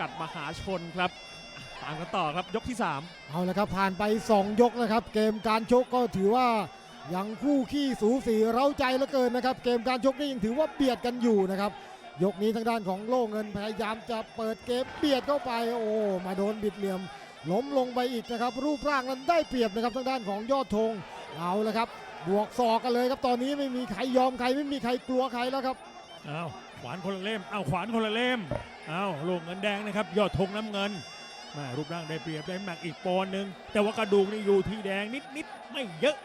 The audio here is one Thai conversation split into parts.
กัดมหาชนครับ ตามกันต่อครับยกที่เอาละครับผ่านไป 2 ยกแล้วครับ เกมการชกก็ถือว่ายังคู่ขี้สูสีเร้าใจเหลือเกินนะครับ เกมการชกนี่ยังถือว่าเบียดกันอยู่นะครับ ยกนี้ทางด้านของโล่เงินพยายามจะเปิดเกมเบียดเข้าไปโอ้มาโดนบิดเหลี่ยมล้มลงไปอีกนะครับ รูปร่างนั้นได้เปรียบนะครับทางด้านของยอดธงเอาละครับ บวกศอกกันเลยครับตอนนี้ไม่มีใครยอมใครไม่มีใครกลัวใครแล้วครับๆอ้าวขวานคนละเล่มอ้าวขวานคนละเล่ม อ้าวลูกเงินแดงนะครับยอดธงน้ำเงินม่รูปร่างได้เปรียบได้หนักอีกปอนหนึ่งแต่ว่ากระดูกนี่อยู่ที่แดงนิดๆไม่เยอะ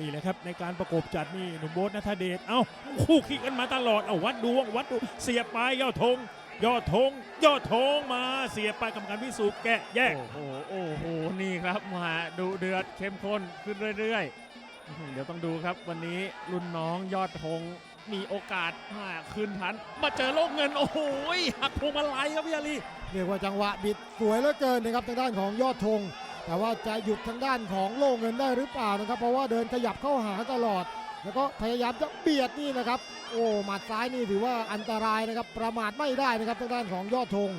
นี่แหละครับในการประกบจัดนี่หนุ่มโบ๊ทนัทเดชเอ้าคู่ขี้กันมาตลอดเอาวัดดวงวัดดูเสียบไปยอดธงยอดธงยอดธงมาเสียบไปกรรมการพิสูจน์แกะแยกโอ้โหโอ้โหนี่ครับมาดูเดือดเข้มข้นขึ้นเรื่อยๆอื้อหือเดี๋ยวต้องดูครับวันนี้รุ่นน้องยอดธง มีโอกาสมาคืนทัน มาเจอโลกเงินโอ้โหหักพวงมาลัยครับพี่อาลีเรียกว่าจังหวะบิดสวยเหลือเกินนะครับทางด้านของยอดธงแต่ว่าจะหยุดทางด้านของโล่เงินได้หรือเปล่านะครับ เพราะว่าเดินขยับเข้าหาตลอด แล้วก็พยายามจะเบียดนี่นะครับ โอ้หมัดซ้ายนี่ถือว่าอันตรายนะครับ ประมาทไม่ได้นะครับทางด้านของยอดธง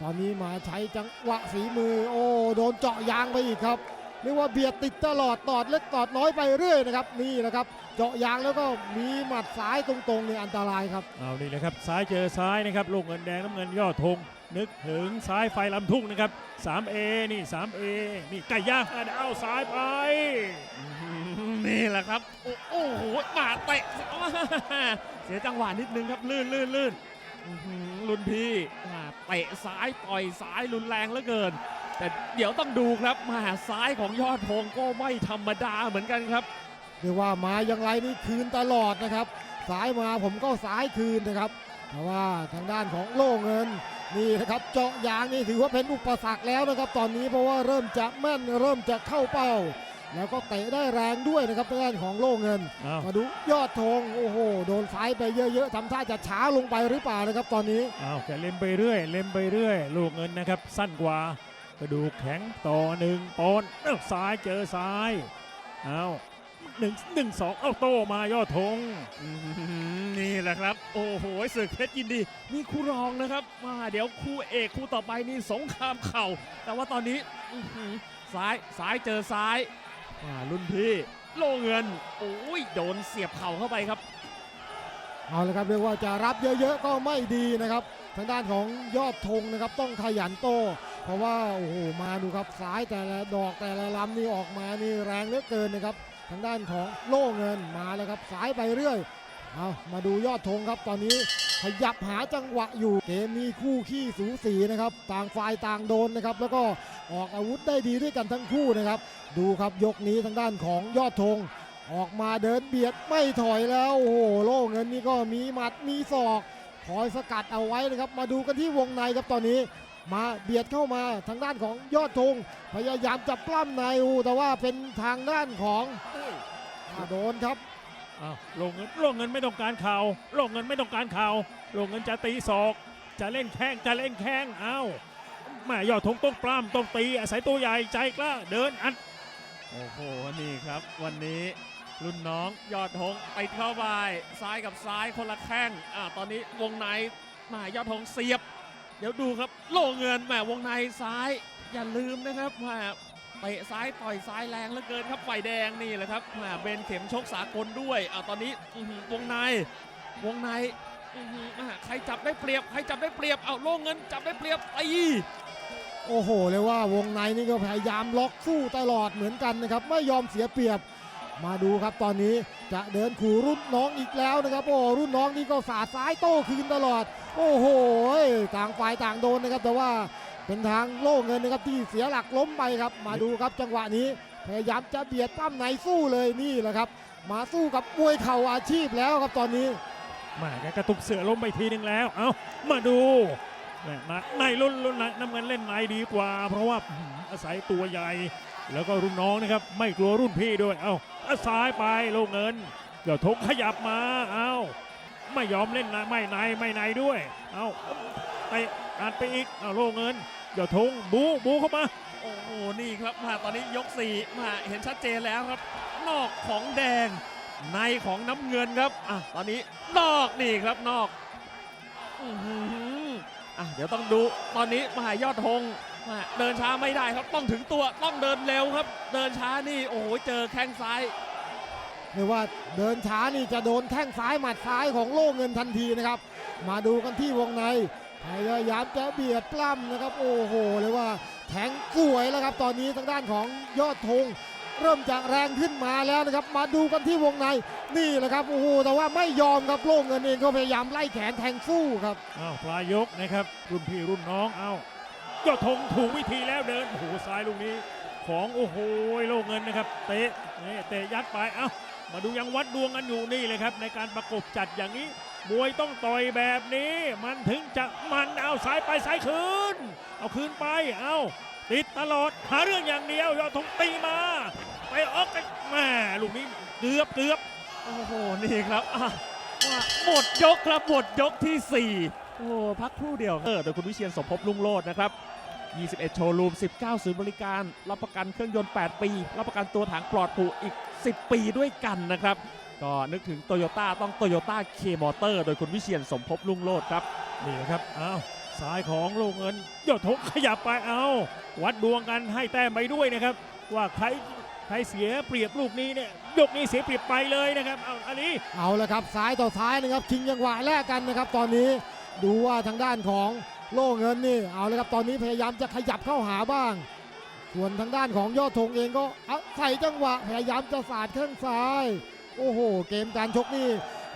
ตอนนี้มาใช้จังหวะฝีมือ โอ้โดนเจาะยางไปอีกครับ เรียกว่าเบียดติดตลอดตอดเล็กตอดน้อยไปเรื่อยนะครับนี่แหละครับเจาะยางแล้วก็มีหมัดซ้ายตรงๆเนี่ยอันตรายครับเอานี่นะครับซ้ายเจอซ้ายนะครับลูกเงินแดงน้ำเงินยอดธงนึกถึงซ้ายไฟลำทุ่งนะครับ 3A นี่ 3A นี่ไก่ย่างห้าดาวซ้ายไป นี่แหละครับโอ้โอ้โหมาเตะเสียจังหวะนิดนึงครับ ลื่นลื่นลื่นรุ่นพี่เตะซ้ายต่อยซ้ายรุนแรงเหลือเกิน แต่เดี๋ยวต้องดูครับมาซ้ายของยอดธงก็ไม่ธรรมดาเหมือนกันครับเรียกว่ามาอย่างไรนี่คืนตลอดนะครับสายมาผมก็สายคืนนะครับแต่ว่าทางด้านของโล่เงินนี่นะครับเจาะยางนี่ถือว่าเป็นอุปสรรคแล้วนะครับ ตอนนี้เพราะว่าเริ่มจะแม่นเริ่มจะเข้าเป้า แล้วก็เตะได้แรงด้วยนะครับทางด้านของโล่เงินอ้าวมาดูยอดธงโอ้โหโดนซ้ายไปเยอะๆทำท่าจะช้าลงไปหรือเปล่านะครับตอนนี้อ้าวแกเล็มไปเรื่อย เล็มไปเรื่อย ลูกเงินนะครับสั้นกว่า กระดูกแข็งต่อหนึ่งปอนด์เอ้าซ้ายเจอซ้ายเอาหนึ่งหนึ่งสองเอ้าโตมายอดธงอื้อหือนี่แหละครับ โอ้โหศึกเพชรยินดีนี่คู่รองนะครับมาเดี๋ยวคู่เอกคู่ต่อไปนี่สงครามเข่า แต่ว่าตอนนี้อื้อหือซ้ายซ้ายเจอซ้ายมารุ่นพี่ โลเงินโอ้ยโดนเสียบเข่าเข้าไปครับ เอาละครับเรียกว่าจะรับเยอะๆก็ไม่ดีนะครับ ทางด้านของยอดธงนะครับต้องขยันโต เพราะว่าโอ้โหมาดูครับซ้ายแต่ละดอกแต่ละลำนี่ออกมานี่แรงเหลือเกินนะครับทางด้านของโล่เงินมาแล้วครับซ้ายไปเรื่อยเอามาดูยอดธงครับตอนนี้ขยับหาจังหวะอยู่เกมมีคู่ขี้สูสีนะครับ ต่างฝ่ายต่างโดนนะครับ แล้วก็ออกอาวุธได้ดีด้วยกันทั้งคู่นะครับ ดูครับยกนี้ทางด้านของยอดธง ออกมาเดินเบียดไม่ถอยแล้วโอ้โหโล่เงินนี่ก็มีหมัดมีศอกคอยสกัดเอาไว้นะครับ มาดูกันที่วงในครับตอนนี้ มาเบียดเข้ามาทางด้านของยอดธงพยายามจะปล้ำในอูแต่ว่าเป็นทางด้านของอ่าโดนครับอ้าวลงเงินลงเงินไม่ต้องการเข่าลงเงินไม่ต้องการเข่าลงเงินจะตีศอก จะเล่นแข้งจะเล่นแข้งเอ้าแม่ยอดธงต้องปล้ำต้องตีอาศัยตัวใหญ่ใจกล้าเดินอัดโอ้โหนี่ครับ วันนี้ รุ่นน้องยอดธงไปเข้าไปซ้ายกับซ้ายคนละแข้งอ่าตอนนี้วงในมายอดธงเสียบ เดี๋ยวดูครับโล่เงินแหมวงในซ้ายอย่าลืมนะครับแหมเตะซ้ายต่อยซ้ายแรงเหลือเกินครับไฟแดงนี่แหละครับแหมเบนเข็มชกสากลด้วยอ่าตอนนี้วงในวงในอ่าใครจับได้เปรียบใครจับได้เปรียบเอาโล่เงินจับได้เปรียบตีโอ้โหเลยว่าวงในนี่ก็พยายามล็อกสู้ตลอดเหมือนกันนะครับ ไม่ยอมเสียเปรียบ มาดูครับตอนนี้จะเดินขู่รุ่นน้องอีกแล้วนะครับโอ้รุ่นน้องนี่ก็สาดซ้ายโต้คืนตลอด โอ้โหต่างฝ่ายต่างโดนนะครับ แต่ว่าเป็นทางโล่เงินนะครับที่เสียหลักล้มไปครับ มาดูครับจังหวะนี้พยายามจะเบียดปั้มในสู้เลยนี่แหละครับ มาสู้กับมวยเข่าอาชีพแล้วครับตอนนี้ม่แกกระตุกเสือล้มไปทีหนึ่งแล้ว เอามาดู ในรุ่นรุ่นน้ำเงินเล่นในดีกว่า เพราะว่าอาศัยตัวใหญ่ แล้วก็รุ่นน้องนะครับ ไม่กลัวรุ่นพี่ด้วย เอาเอาซ้ายไปโลงเงินเดี๋ยวทงขยับมาเอาไม่ยอมเล่นนะไม่ในไม่ในด้วย เอาไปอัดไปอีกเอาโลงเงินเดี๋ยวทงบูบูเข้ามา โอ้โหนี่ครับมาตอนนี้ยก4มาเห็นชัดเจนแล้วครับ นอกของแดง ในของน้ำเงินครับอะตอนนี้นอกนี่ครับนอกอ อะเดี๋ยวต้องดูตอนนี้มหายอดธงเดินช้าไม่ได้ครับต้องถึงตัวต้องเดินเร็วครับ เดินช้านี่โอ้โหเจอแข้งซ้ายเรียกว่าเดินช้านี่จะโดนแข้งซ้ายหมัดซ้ายของโล่เงินทันทีนะครับ มาดูกันที่วงในพยายามจะเบียดปล้ำนะครับ โอ้โหเรียว่าแทงสวยแล้วครับ ตอนนี้ทางด้านของยอดธง เริ่มจะแรงขึ้นมาแล้วนะครับ มาดูกันที่วงในนี่แหละครับโอ้โหแต่ว่าไม่ยอมครับโล่งเงินเองก็พยายามไล่แขนแทงสู้ครับอ้าวปลายกนะครับรุ่นพี่รุ่นน้องเอายอดธงถูกวิธีแล้วเดินโอ้โหซ้ายลูกนี้ ของโอ้โหโลกเงินนะครับ เตะนี่เตะยัดไปเอ้ามาดูยังวัดดวงกันอยู่นี่เลยครับ ในการประกบจัดอย่างนี้ มวยต้องต่อยแบบนี้ มันถึงจะมันเอาซ้ายไปซ้ายคืน เอาคืนไปเอาติดตลอดหาเรื่องอย่างเดียวยอดธงตีมา ไปออกกันแม่ลูกนี้เกือบเกือบโอ้โห นี่ครับอะว่าหมดยกครับหมดยกที่ 4 โอ้โหพักครู่เดียวเออโดยคุณวิเชียนสมภพลุงโลดนะครับ 21 โชว์รูม 19 ศูนย์บริการ รับประกันเครื่องยนต์ 8 ปี รับประกันตัวถังปลอดผูอีก 10 ปีด้วยกันนะครับ ก็นึกถึงโตโยต้าต้องโตโยต้าเคมอเตอร์โดยคุณวิเชียนสมภพลุงโลดครับ นี่นะครับเอาซ้ายของโลกเงินยอดทงขยับไปเอา วัดดวงกันให้แต้มไปด้วยนะครับ ว่าใคร ใครเสียเปรียบลูกนี้เนี่ยยกนี้เสียเปรียบไปเลยนะครับเอาอันนี้เอาละครับซ้ายต่อซ้ายนะครับชิงจังหวะแรกกันนะครับ ตอนนี้ดูว่าทางด้านของโล่เงินนี่เอาละครับตอนนี้พยายามจะขยับเข้าหาบ้าง ส่วนทางด้านของยอดธงเองก็เอาใส่จังหวะพยายามจะสาดข้างซ้าย โอ้โห เกมการชกนี่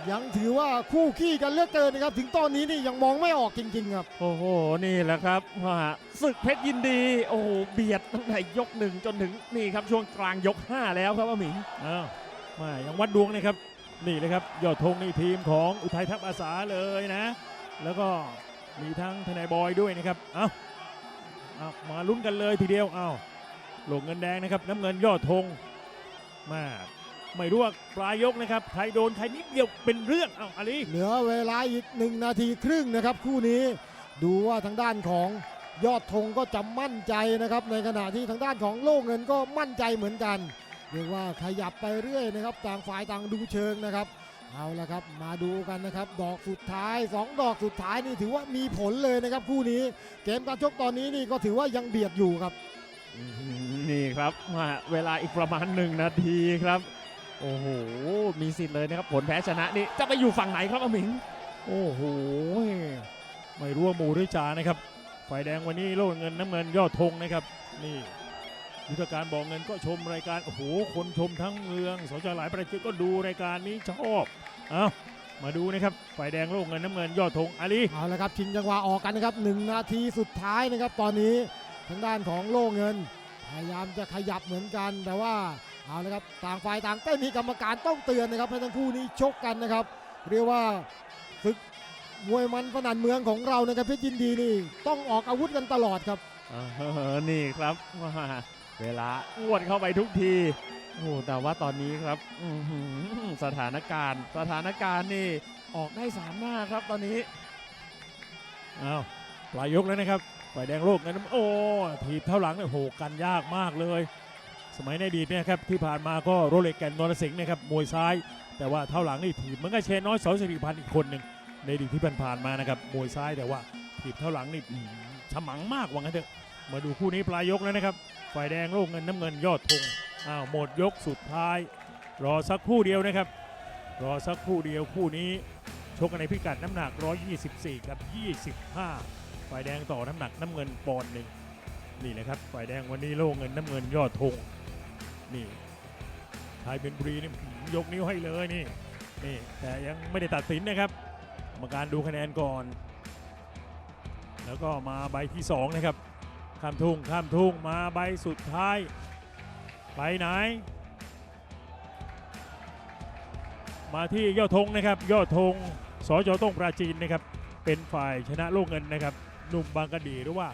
ยังถือว่าคู่ขี้กันเหลือกเกินนะครับ ถึงตอนนี้นี่ยังมองไม่ออกจริงๆครับ โอ้โห นี่แหละครับว่าศึกเพชรยินดี โอ้โห เบียดตั้งแต่ยกหนึ่งจนถึงนี่ครับช่วงกลางยก 5 แล้วครับอาหมิงอ้าวมายังวัดดวงนะครับ นี่เลยครับ ยอดธงนี่ทีมของอุทัยทัพอาสาเลยนะ แล้วก็มีทั้งทนายบอยด้วยนะครับ เอาเอามาลุ้นกันเลยทีเดียว เอาโลงเงินแดงนะครับ น้ำเงินยอดธงมา ไม่รู้ว่าปลายยกนะครับใครโดนใครนิดเดียวเป็นเรื่องเอาอาลีเหลือเวลาอีกหนึ่งนาทีครึ่งนะครับ คู่นี้ดูว่าทางด้านของยอดธงก็จะมั่นใจนะครับ ในขณะที่ทางด้านของโล่เงินก็มั่นใจเหมือนกันเรียกว่าขยับไปเรื่อยนะครับ ต่างฝ่ายต่างดูเชิงนะครับ เอาละครับมาดูกันนะครับ ดอกสุดท้าย 2 ดอกสุดท้ายนี่ถือว่ามีผลเลยนะครับ คู่นี้เกมการชกตอนนี้นี่ก็ถือว่ายังเบียดอยู่ครับอื้อหือนี่ครับมาเวลาอีกประมาณ 1 นาทีครับ โอ้โห มีสิทธิ์เลยนะครับ ผลแพ้ชนะนี่จะไปอยู่ฝั่งไหนครับอาหมิง โอ้โห ไม่รู้ว่าหมูหรือจ่านะครับ ฝ่ายแดงวันนี้โล่เงินน้ำเงินยอดธงนะครับ นี่ยุทธการบอกเงินก็ชมรายการ โอ้โห คนชมทั้งเมืองสจหลายประเทศก็ดูรายการนี้ชอบ เอามาดูนะครับ ฝ่ายแดงโล่เงินน้ำเงินยอดธงอาลี เอาละครับชิงจังหวะออกกันนะครับหนึ่งนาทีสุดท้ายนะครับ ตอนนี้ทางด้านของโล่เงิน พยายามจะขยับเหมือนกันแต่ว่า เอาละครับต่างฝ่ายต่างเต้นที่กรรมการต้องเตือนนะครับให้ทั้งคู่นี้ชกกันนะครับ เรียกว่าศึกมวยมันสนันเมืองของเรานะครับเพชรยินดีนี่ต้องออกอาวุธกันตลอดครับออนี่ครับว่าเวลาอ้วนเข้าไปทุกทีโอ้แต่ว่าตอนนี้ครับสถานการณ์ สถานการณ์นี่ออกได้สามหน้าครับตอนนี้เอาปลายยกแล้วนะครับฝ่ายแดงโลกเงินน้ำโอ้ถีบเท่าหลังเนี่ยโหกันยากมากเลย สมัยในอดีตเนี่ยครับที่ผ่านมาก็โรเล็กแกนนรสิงห์นะครับมวยซ้าย แต่ว่าเท่าหลังนี่ถีบเหมันก็เชนน้อยสอสิริพันธ์อีกคนหนึ่งในอดีตที่ผ่านมานะครับมวยซ้ายแต่ว่าถีบเท่าหลังนี่ฉมังมากว่างั้นเถอะมาดูคู่นี้ปลายยกแล้วนะครับฝ่ายแดงโลกเงินน้ำเงินยอดธงอ้าวหมดยกสุดท้าย รอสักคู่เดียวนะครับ รอสักคู่เดียวคู่นี้ชกกันในพิกัดน้ำหนัก 124กับ 25 ฝ่ายแดงต่อน้ำหนักน้ำเงินปอนด์หนึ่งนี่นะครับ ฝ่ายแดงวันนี้โล่เงินน้ำเงินยอดธง นี่ชายเป็นบุรีนี่ยกนิ้วให้เลยนี่นี่แต่ยังไม่ได้ตัดสินนะครับกรรมการดูคะแนนก่อน แล้วก็มาใบที่2นะครับข้ามทุ่งข้ามทุ่งมาใบสุดท้ายไปไหน มาที่ยอดธงนะครับยอดธงสจต้งปราจีนนะครับเป็นฝ่ายชนะโลกเงินนะครับหนุ่มบางกะดีหรือว่า